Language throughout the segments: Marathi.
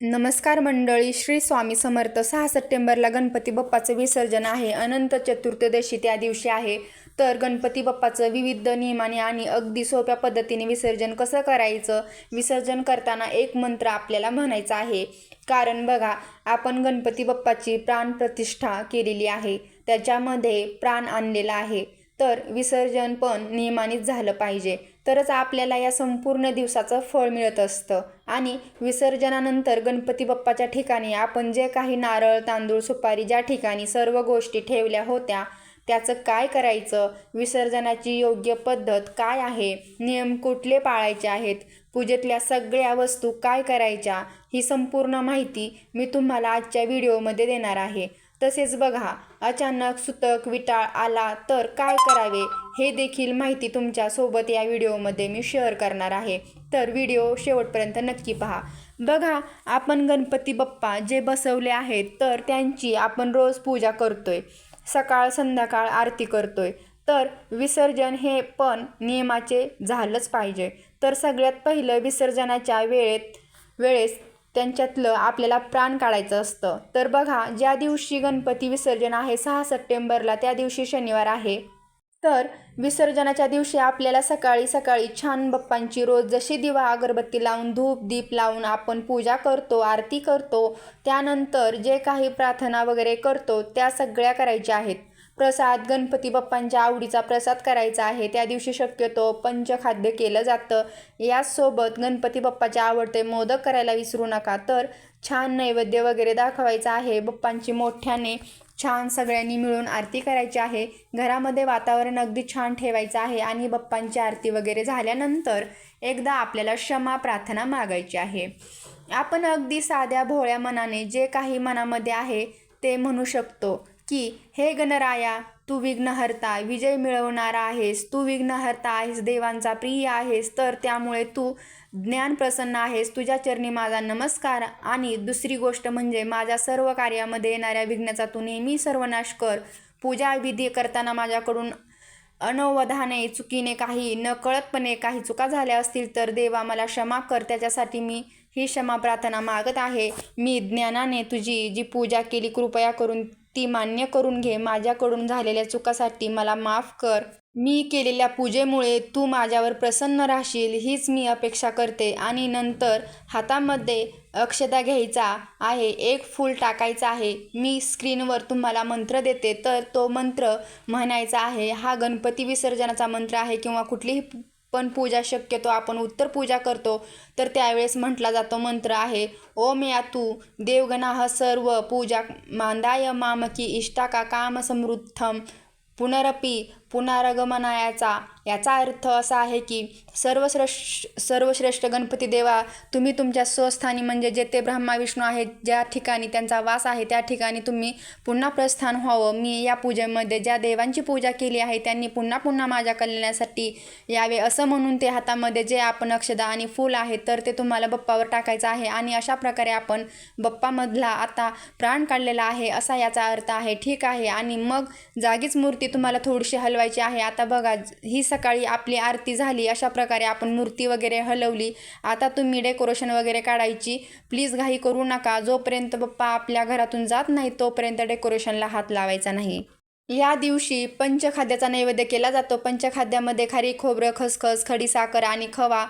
नमस्कार मंडळी श्री स्वामी समर्थ. सहा सप्टेंबरला गणपती बाप्पाचं विसर्जन आहे. अनंत चतुर्दशी त्या दिवशी आहे. तर गणपती बाप्पाचं विविध नियमाने आणि अगदी सोप्या पद्धतीने विसर्जन कसं करायचं? विसर्जन करताना एक मंत्र आपल्याला म्हणायचा आहे. कारण बघा आपण गणपती बाप्पाची प्राणप्रतिष्ठा केलेली आहे. त्याच्यामध्ये प्राण आणलेला आहे. तर विसर्जन पण नियमानेच झालं पाहिजे. तरच आपल्याला या संपूर्ण दिवसाचं फळ मिळत असतं. आणि विसर्जनानंतर गणपती बाप्पाच्या ठिकाणी आपण जे काही नारळ तांदूळ सुपारी ज्या ठिकाणी सर्व गोष्टी ठेवल्या होत्या त्याचं काय करायचं? विसर्जनाची योग्य पद्धत काय आहे? नियम कुठले पाळायचे आहेत? पूजेतल्या सगळ्या वस्तू काय करायच्या? ही संपूर्ण माहिती मी तुम्हाला आजच्या व्हिडिओमध्ये देणार आहे. तसेच बघा अचानक सुतक विटाळ आला तर काय करावे? हे देखील माहिती तुमच्यासोबत या व्हिडिओमध्ये मी शेअर करणार आहे. तर व्हिडिओ शेवटपर्यंत नक्की पहा. बघा आपण गणपती बाप्पा जे बसवले आहेत तर त्यांची आपण रोज पूजा करतोय. सकाळ संध्याकाळ आरती करतोय. तर विसर्जन हे पण नियमाचे झालंच पाहिजे. तर सगळ्यात पहिलं विसर्जनाच्या वेळेत वेळेस त्यांच्यातलं आपल्याला प्राण काढायचं असतं. तर बघा ज्या दिवशी गणपती विसर्जन आहे सहा सप्टेंबरला त्या दिवशी शनिवार आहे. तर विसर्जनाच्या दिवशी आपल्याला सकाळी सकाळी छान बाप्पांची रोज जशी दिवा अगरबत्ती लावून धूप दीप लावून आपण पूजा करतो आरती करतो त्यानंतर जे काही प्रार्थना वगैरे करतो त्या सगळ्या करायच्या आहेत. प्रसाद गणपती बाप्पांच्या आवडीचा प्रसाद करायचा आहे. त्या दिवशी शक्यतो पंचखाद्य केलं जातं. याचसोबत गणपती बाप्पाचे आवडते मोदक करायला विसरू नका. तर छान नैवेद्य वगैरे दाखवायचा आहे. बाप्पांची मोठ्याने छान सगळ्यांनी मिळून आरती करायची आहे. घरामध्ये वातावरण अगदी छान ठेवायचं आहे आणि बाप्पांची आरती वगैरे झाल्यानंतर एकदा आपल्याला क्षमा प्रार्थना मागायची आहे. आपण अगदी साध्या भोळ्या मनाने जे काही मनामध्ये आहे ते म्हणू शकतो. की हे गणराया तू विघ्नहर्ता विजय मिळवणारा आहेस तू विघ्नहर्ता आहेस देवांचा प्रिय आहेस तर त्यामुळे तू ज्ञान प्रसन्न आहेस तुझ्या चरणी माझा नमस्कार आणि दुसरी गोष्ट म्हणजे माझ्या सर्व कार्यामध्ये येणाऱ्या विघ्नाचा तू नेहमी सर्वनाश कर. पूजा विधी करताना माझ्याकडून अनवधाने चुकीने काही नकळतपणे काही चुका झाल्या असतील तर देवा मला क्षमा कर त्याच्यासाठी मी ही क्षमा प्रार्थना मागत आहे. मी ज्ञानाने तुझी जी पूजा केली कृपया करून ती मान्य करून घे. माझ्याकडून झालेल्या चुकासाठी मला माफ कर. मी केलेल्या पूजेमुळे तू माझ्यावर प्रसन्न राहशील हीच मी अपेक्षा करते. आणि नंतर हातामध्ये अक्षता घ्यायचा आहे एक फूल टाकायचा आहे. मी स्क्रीनवर तुम्हाला मंत्र देते तर तो मंत्र म्हणायचा आहे हा गणपती विसर्जनाचा मंत्र आहे किंवा कुठलीही पण पूजा शक्यतो आपण उत्तर पूजा करतो. तर त्यावेळेस म्हटला जातो मंत्र आहे ओम या तू देवगणाह सर्व पूजा मांदाय मामकी इष्टाका कामसमृद्धम पुनरपी पुनरागमनायाचा याचा अर्थ असा आहे की सर्वश्रेष्ठ सर्वश्रेष्ठ गणपती देवा तुम्ही तुमच्या स्वस्थानी म्हणजे जेथे ब्रह्मा विष्णू आहेत ज्या ठिकाणी त्यांचा वास आहे त्या ठिकाणी तुम्ही पुन्हा प्रस्थान व्हावं. मी या पूजेमध्ये ज्या देवांची पूजा केली आहे त्यांनी पुन्हा पुन्हा माझ्या कल्याणासाठी यावे. असं म्हणून ते हातामध्ये जे आपण अक्षदा आणि फूल आहे तर ते तुम्हाला बप्पावर टाकायचं आहे आणि अशा प्रकारे आपण बप्पामधला आता प्राण काढलेला आहे असा याचा अर्थ आहे. ठीक आहे. आणि मग जागीच मूर्ती तुम्हाला थोडीशी हलवायची आहे. आता बघा ही सकाळी आपली आरती झाली अशा प्रकारे आपण मूर्ती वगैरे हलवली. आता तुम्ही डेकोरेशन वगैरे काढायची. प्लीज घाई करू नका. जोपर्यंत बाप्पा आपल्या घरातून जात नाही तोपर्यंत डेकोरेशनला हात लावायचा नाही. या दिवशी पंचखाद्याचा नैवेद्य केला जातो. पंचखाद्यामध्ये खारी खोबरं खसखस खडीसाखर आणि खवा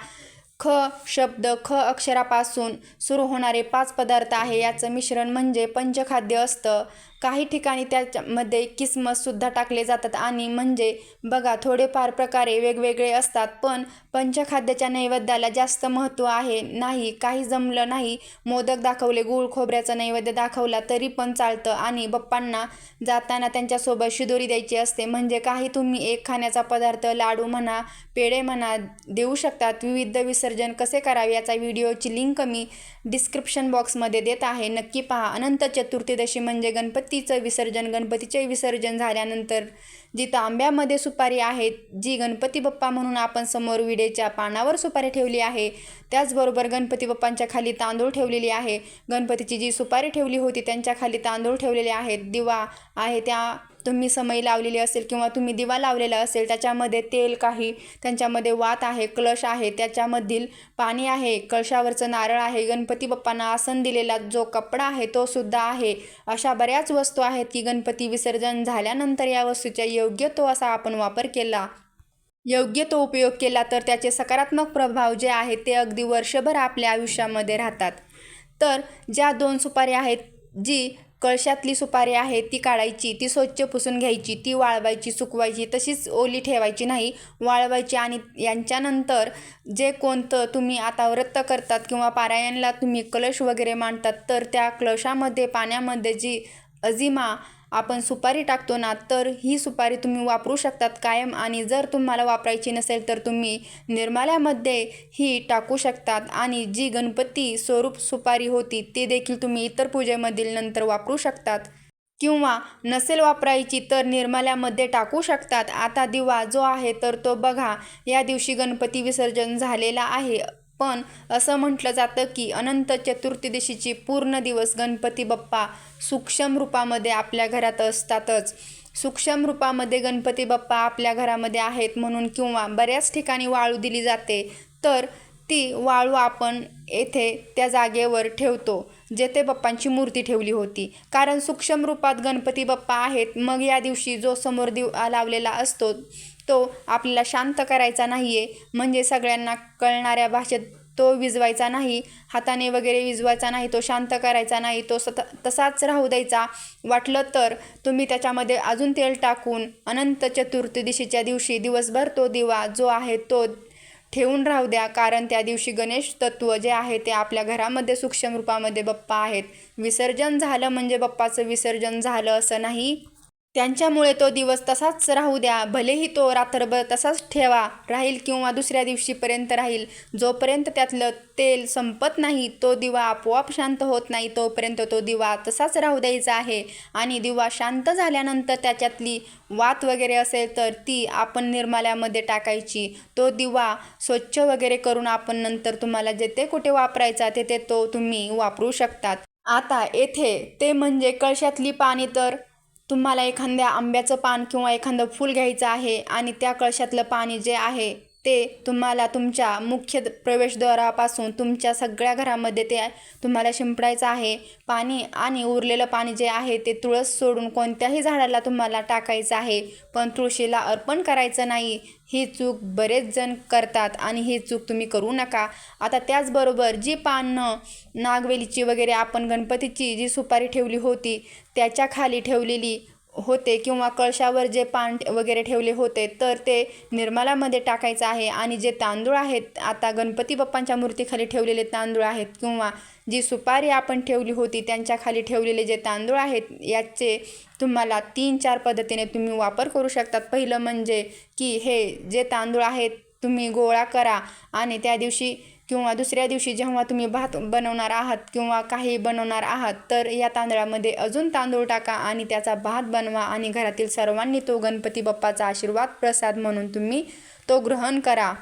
ख शब्द ख अक्षरापासून सुरू होणारे पाच पदार्थ आहे. याचं मिश्रण म्हणजे पंचखाद्य असतं. काही ठिकाणी त्याच्यामध्ये किसमससुद्धा टाकले जातात आणि म्हणजे बघा थोडेफार प्रकारे वेगवेगळे असतात पण पंचखाद्याच्या नैवेद्याला जास्त महत्त्व आहे नाही काही जमलं नाही. मोदक दाखवले गूळ खोबऱ्याचा नैवेद्य दाखवला तरी पण चालतं आणि बप्पांना जाताना त्यांच्यासोबत शिदोरी द्यायची असते. म्हणजे काही तुम्ही एक खाण्याचा पदार्थ लाडू म्हणा पेढे म्हणा देऊ शकतात. विविध विसर्जन कसे करावे याचा व्हिडिओची लिंक मी डिस्क्रिप्शन बॉक्समध्ये देत आहे. नक्की पहा. अनंत चतुर्थीदशी म्हणजे गणपती गणपतीचं विसर्जन गणपतीचे विसर्जन झाल्यानंतर जी तांब्यामध्ये सुपारी आहेत जी गणपती बाप्पा म्हणून आपण समोर विडेच्या पानावर सुपारी ठेवली आहे त्याचबरोबर गणपती बाप्पांच्या खाली तांदूळ ठेवलेली आहे. गणपतीची जी सुपारी ठेवली होती त्यांच्या खाली तांदूळ ठेवलेले आहेत. दिवा आहे त्या तुम्ही समई लावलेली असेल किंवा तुम्ही दिवा लावलेला असेल त्याच्यामध्ये तेल काही त्यांच्यामध्ये वात आहे कलश आहे त्याच्यामधील पाणी आहे कळशावरचं नारळ आहे गणपती बाप्पांना आसन दिलेला जो कपडा आहे तो सुद्धा आहे. अशा बऱ्याच वस्तू आहेत की गणपती विसर्जन झाल्यानंतर या वस्तूचा योग्य तो असा आपण वापर केला. योग्य तो उपयोग केला तर त्याचे सकारात्मक प्रभाव जे आहेत ते अगदी वर्षभर आपल्या आयुष्यामध्ये राहतात. तर ज्या दोन सुपारी आहेत जी कळशातली सुपारी आहे ती काढायची ती स्वच्छ पुसून घ्यायची ती वाळवायची सुकवायची तशीच ओली ठेवायची नाही. वाळवायची आणि यांच्यानंतर जे कोणतं तुम्ही आता व्रत करतात किंवा पारायणला तुम्ही कलश वगैरे मांडतात तर त्या कलशामध्ये पाण्यामध्ये जी अजिमा आपण सुपारी टाकतो ना तर ही सुपारी तुम्ही वापरू शकतात कायम आणि जर तुम्हाला वापरायची नसेल तर तुम्ही निर्माल्यामध्ये ही टाकू शकतात आणि जी गणपती स्वरूप सुपारी होती ती देखील तुम्ही इतर पूजेमधील नंतर वापरू शकतात. किंवा नसेल वापरायची तर निर्माल्यामध्ये टाकू शकतात. आता दिवा जो आहे तर तो बघा या दिवशी गणपती विसर्जन झालेला आहे. पण असं म्हटलं जातं की अनंत चतुर्थी दिवशीची पूर्ण दिवस गणपती बाप्पा सूक्ष्म रूपामध्ये आपल्या घरात असतातच. सूक्ष्म रूपामध्ये गणपती बाप्पा आपल्या घरामध्ये आहेत म्हणून किंवा बऱ्याच ठिकाणी वाळू दिली जाते. तर ती वाळू आपण येथे त्या जागेवर ठेवतो जेथे बाप्पांची मूर्ती ठेवली होती. कारण सूक्ष्म रूपात गणपती बाप्पा आहेत मग या दिवशी जो समोर दिव लावलेला असतो तो आपल्याला शांत करायचा नाही आहे म्हणजे सगळ्यांना कळणाऱ्या भाषेत तो विजवायचा नाही हाताने वगैरे विजवायचा नाही तो शांत करायचा नाही तो सत तसाच राहू द्यायचा. वाटलं तर तुम्ही त्याच्यामध्ये अजून तेल टाकून अनंत चतुर्दशीच्या दिवशी दिवसभर तो दिवा जो आहे तो ठेवून राहू द्या. कारण त्या दिवशी गणेश तत्व जे आहे ते आपल्या घरामध्ये सूक्ष्म रूपामध्ये बाप्पा आहेत. विसर्जन झालं म्हणजे बाप्पाचं विसर्जन झालं असं नाही. त्यांच्यामुळे तो दिवस तसाच राहू द्या. भलेही तो रात्रभर तसाच ठेवा राहील किंवा दुसऱ्या दिवशीपर्यंत राहील. जोपर्यंत त्यातलं तेल संपत नाही तो दिवा आपोआप शांत होत नाही तोपर्यंत तो दिवा तसाच राहू द्यायचा आहे. आणि दिवा शांत झाल्यानंतर त्याच्यातली वात वगैरे असेल तर ती आपण निर्माल्यामध्ये टाकायची. तो दिवा स्वच्छ वगैरे करून आपण नंतर तुम्हाला जेथे कुठे वापरायचा तेथे तो तुम्ही वापरू शकतात. आता येथे ते म्हणजे कळशातली पाणी तर तुम्हाला एखाद्या आंब्याचं पान किंवा एखादं फूल घ्यायचं आहे आणि त्या कळशातलं पाणी जे आहे ते तुम्हाला तुमच्या मुख्य प्रवेशद्वारापासून तुमच्या सगळ्या घरामध्ये ते तुम्हाला शिंपडायचं आहे. पाणी आणि उरलेलं पाणी जे आहे ते तुळस सोडून कोणत्याही झाडाला तुम्हाला टाकायचं आहे. पण तुळशीला अर्पण करायचं नाही. ही चूक बरेच जण करतात आणि ही चूक तुम्ही करू नका. आता त्याचबरोबर जी पानं नागवेलीची वगैरे आपण गणपतीची जी सुपारी ठेवली होती त्याच्याखाली ठेवलेली होते किंवा कळशावर जे पान वगैरे ठेवले होते तर ते निर्मलामध्ये टाकायचं आहे. आणि जे तांदूळ आहेत आता गणपती बाप्पांच्या मूर्तीखाली ठेवलेले तांदूळ आहेत किंवा जी सुपारी आपण ठेवली होती त्यांच्या खाली ठेवलेले जे तांदूळ आहेत याचे तुम्हाला तीन चार पद्धतीने तुम्ही वापर करू शकतात. पहिलं म्हणजे की हे जे तांदूळ आहेत तुम्ही गोळा करा आणि त्या दिवशी किंवा दुसऱ्या दिवशी जेव्हा तुम्ही भात बनवणार आहात किंवा काही बनवणार आहात तर या तांदळामध्ये अजून तांदूळ टाका आणि त्याचा भात बनवा आणि घरातील सर्वांनी तो गणपती बाप्पाचा आशीर्वाद प्रसाद म्हणून तुम्ही तो ग्रहण करा.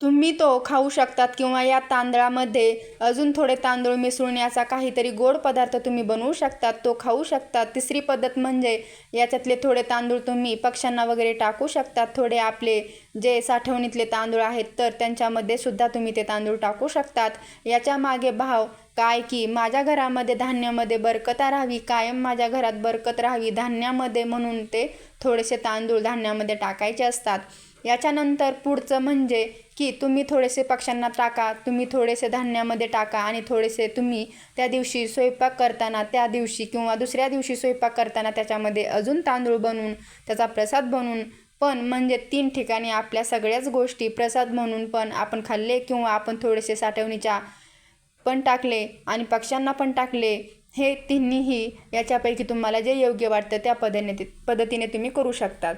तुम्ही तो खाऊ शकतात किंवा या तांदळामध्ये अजून थोडे तांदूळ मिसळून याचा काहीतरी गोड पदार्थ तुम्ही बनवू शकतात तो खाऊ शकतात. तिसरी पद्धत म्हणजे याच्यातले थोडे तांदूळ तुम्ही पक्ष्यांना वगैरे टाकू शकतात. थोडे आपले जे साठवणीतले तांदूळ आहेत तर त्यांच्यामध्ये सुद्धा तुम्ही ते तांदूळ टाकू शकतात. याच्या मागे भाव काय की माझ्या घरामध्ये धान्यामध्ये बरकता राहावी कायम माझ्या घरात बरकत राहावी धान्यामध्ये म्हणून ते थोडेसे तांदूळ धान्यामध्ये टाकायचे असतात. याच्यानंतर पुढचं म्हणजे की तुम्ही थोडेसे पक्ष्यांना टाका तुम्ही थोडेसे धान्यामध्ये टाका आणि थोडेसे तुम्ही त्या दिवशी स्वयंपाक करताना त्या दिवशी किंवा दुसऱ्या दिवशी स्वयंपाक करताना त्याच्यामध्ये अजून तांदूळ बनवून त्याचा प्रसाद बनवून पण म्हणजे तीन ठिकाणी आपल्या सगळ्याच गोष्टी प्रसाद म्हणून पण आपण खाल्ले किंवा आपण थोडेसे साठवणीच्या पण टाकले आणि पक्ष्यांना पण टाकले हे तिन्हीही याच्यापैकी तुम्हाला जे योग्य वाटतं त्या पद्धतीने पद्धतीने तुम्ही करू शकतात.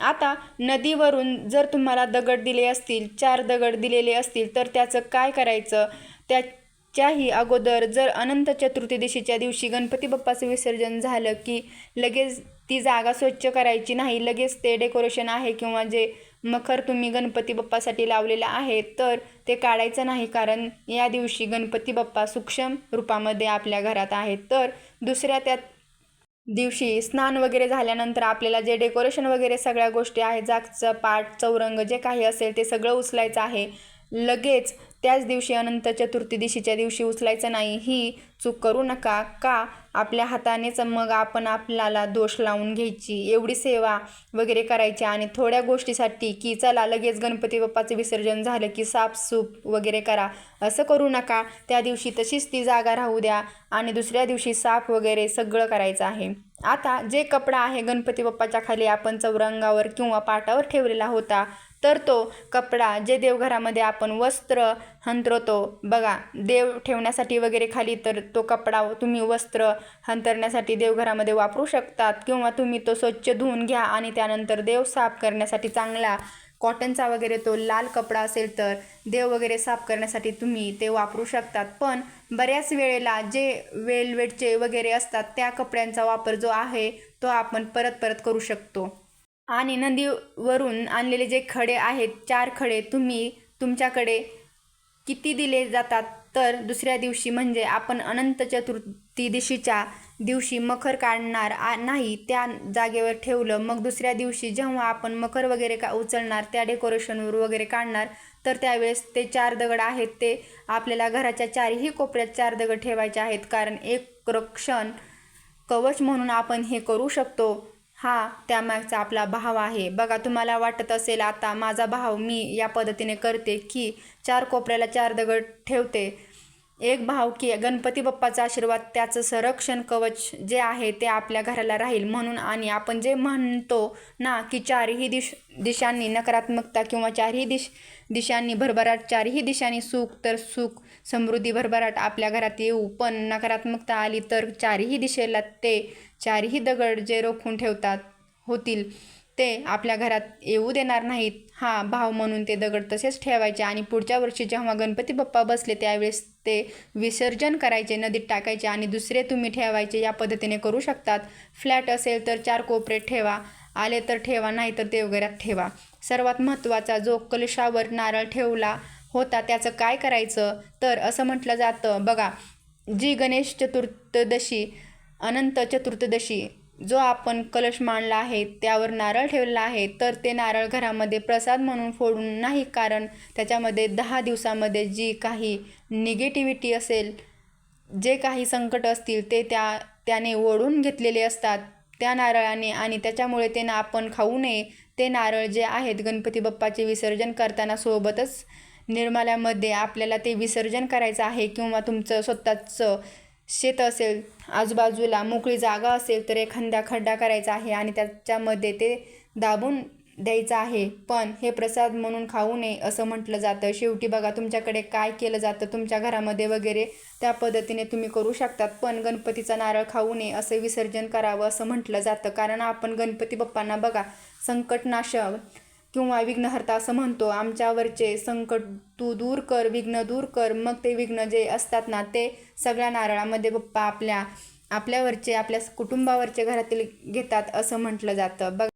आता नदीवरून जर तुम्हाला दगड दिले असतील चार दगड दिलेले असतील तर त्याचं काय करायचं? त्याच्याही अगोदर जर अनंत चतुर्थीदशीच्या दिवशी गणपती बाप्पाचं विसर्जन झालं की लगेच ती जागा स्वच्छ करायची नाही लगेच ते डेकोरेशन आहे किंवा जे मखर तुम्ही गणपती बाप्पासाठी लावलेलं आहे तर ते काढायचं नाही कारण या दिवशी गणपती बाप्पा सूक्ष्म रूपामध्ये आपल्या घरात आहेत. तर दुसऱ्या त्यात दिवशी स्नान वगैरे झाल्यानंतर आपल्याला जे डेकोरेशन वगैरे सगळ्या गोष्टी आहेत जागचं पाट चौरंग जे काही असेल ते सगळं उचलायचं आहे. लगेच त्याच दिवशी अनंत चतुर्थी दिशीच्या दिवशी उचलायचं नाही ही चूक करू नका. का? आपल्या हातानेच मग आपण आपल्याला दोष लावून घ्यायची एवढी सेवा वगैरे करायची आणि थोड्या गोष्टीसाठी की चला लगेच गणपती बाप्पाचं विसर्जन झालं की साफसूप वगैरे करा असं करू नका. त्या दिवशी तशीच ती जागा राहू द्या आणि दुसऱ्या दिवशी साफ वगैरे सगळं करायचं आहे. आता जे कपडा आहे गणपती बाप्पाच्या खाली आपण चौरंगावर किंवा पाटावर ठेवलेला होता तर तो कपडा जे देवघरामध्ये आपण वस्त्र हंतरतो बघा देव ठेवण्यासाठी वगैरे खाली तर तो कपडा तुम्ही वस्त्र हंतरण्यासाठी देवघरामध्ये वापरू शकतात किंवा तुम्ही तो स्वच्छ धुवून घ्या आणि त्यानंतर देव साफ करण्यासाठी चांगला कॉटनचा वगैरे तो लाल कपडा असेल तर देव वगैरे साफ करण्यासाठी तुम्ही ते वापरू शकतात. पण बऱ्याच वेळेला जे वेलवेटचे वगैरे असतात त्या कपड्यांचा वापर जो आहे तो आपण परत परत करू शकतो. आणि नदीवरून आणलेले जे खडे आहेत चार खडे तुम्ही तुमच्याकडे किती दिले जातात? तर दुसऱ्या दिवशी म्हणजे आपण अनंत चतुर्थीदिशीच्या दिवशी मखर काढणार आ नाही त्या जागेवर ठेवलं. मग दुसऱ्या दिवशी जेव्हा आपण मखर वगैरे का उचलणार त्या डेकोरेशनवर वगैरे काढणार तर त्यावेळेस ते चार दगड आहेत. ते आपल्याला घराच्या चारही कोपऱ्यात चार दगड ठेवायचे आहेत. कारण एक रक्षण कवच म्हणून आपण हे करू शकतो. हा त्यामागचा आपला भाव आहे. बघा तुम्हाला वाटत असेल आता माझा भाव मी या पद्धतीने करते की चार कोपऱ्याला चार दगड ठेवते. एक भाव की गणपती बाप्पाचा आशीर्वाद त्याचं संरक्षण कवच जे आहे ते आपल्या घराला राहील म्हणून आणि आपण जे म्हणतो ना की चारही दिश दिशांनी नकारात्मकता किंवा चारही दिश दिशांनी भरभराट चारही दिशांनी सुख तर सुख. समृद्धी भरभराट आपल्या घरात येऊ. पण नकारात्मकता आली तर चारही दिशेला ते चारही दगड जे रोखून ठेवतात होतील ते आपल्या घरात येऊ देणार नाहीत. हा भाव म्हणून ते दगड तसेच ठेवायचे आणि पुढच्या वर्षी जेव्हा गणपती बाप्पा बसले त्यावेळेस ते विसर्जन करायचे नदीत टाकायचे आणि दुसरे तुम्ही ठेवायचे या पद्धतीने करू शकतात. फ्लॅट असेल तर चार कोपरे ठेवा. आले तर ठेवा नाही तर देवघरात ठेवा. सर्वात महत्त्वाचा जो कलशावर नारळ ठेवला होता त्याचं काय करायचं? तर असं म्हटलं जातं. बघा जी गणेश चतुर्थदशी अनंत चतुर्थदशी जो आपण कलश मांडला आहे त्यावर नारळ ठेवलेला आहे तर ते नारळ घरामध्ये प्रसाद म्हणून फोडून नाही कारण त्याच्यामध्ये दहा दिवसामध्ये जी काही निगेटिव्हिटी असेल जे काही संकट असतील ते त्या त्याने ओढून घेतलेले असतात. त्या नारळाने आणि त्याच्यामुळे ते ना आपण खाऊ नये. ते नारळ जे आहेत गणपती बाप्पाचे विसर्जन करताना सोबतच निर्माल्यामध्ये आपल्याला ते विसर्जन करायचं आहे किंवा तुमचं स्वतःचं शेत असेल आजूबाजूला मोकळी जागा असेल तर एखाद्या खड्डा करायचा आहे आणि त्याच्यामध्ये ते दाबून द्यायचं आहे. पण हे प्रसाद म्हणून खाऊ नये असं म्हटलं जातं. शेवटी बघा तुमच्याकडे काय केलं जातं? तुमच्या घरामध्ये वगैरे त्या पद्धतीने तुम्ही करू शकतात. पण गणपतीचा नारळ खाऊ नये असं विसर्जन करावं असं म्हटलं जातं. कारण आपण गणपती बाप्पांना बघा संकटनाशक किंवा विघ्नहर्ता असं म्हणतो. आमच्यावरचे संकट तू दूर कर विघ्न दूर कर. मग ते विघ्न जे असतात ना ते सगळ्या नारळामध्ये बाप्पा आपल्या आपल्यावरचे आपल्या कुटुंबावरचे घरातील घेतात असं म्हटलं जातं. बघ